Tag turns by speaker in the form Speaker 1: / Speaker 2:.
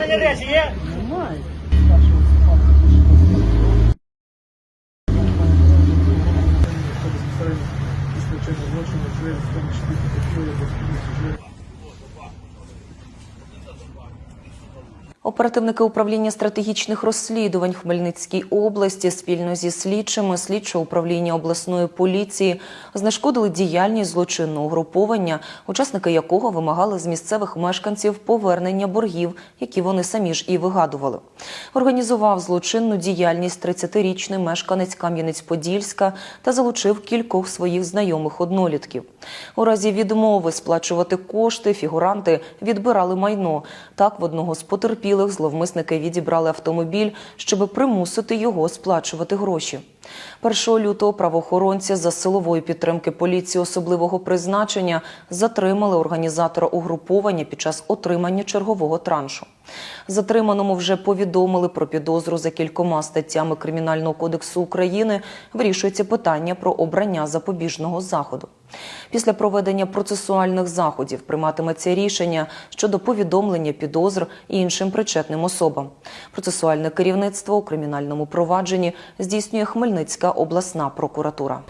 Speaker 1: Речі є?
Speaker 2: Немає.
Speaker 3: Оперативники управління стратегічних розслідувань Хмельницькій області спільно зі слідчими слідчого управління обласної поліції знешкодили діяльність злочинного угруповання, учасники якого вимагали з місцевих мешканців повернення боргів, які вони самі ж і вигадували. Організував злочинну діяльність 30-річний мешканець Кам'янець-Подільська та залучив кількох своїх знайомих однолітків. У разі відмови сплачувати кошти фігуранти відбирали майно. Так в одного з потерпілих зловмисники відібрали автомобіль, щоб примусити його сплачувати гроші. 1 лютого правоохоронці за силової підтримки поліції особливого призначення затримали організатора угруповання під час отримання чергового траншу. Затриманому вже повідомили про підозру за кількома статтями Кримінального кодексу України. Вирішується питання про обрання запобіжного заходу. Після проведення процесуальних заходів прийматиметься рішення щодо повідомлення підозр іншим причетним особам. Процесуальне керівництво у кримінальному провадженні здійснює Хмельницька обласна прокуратура.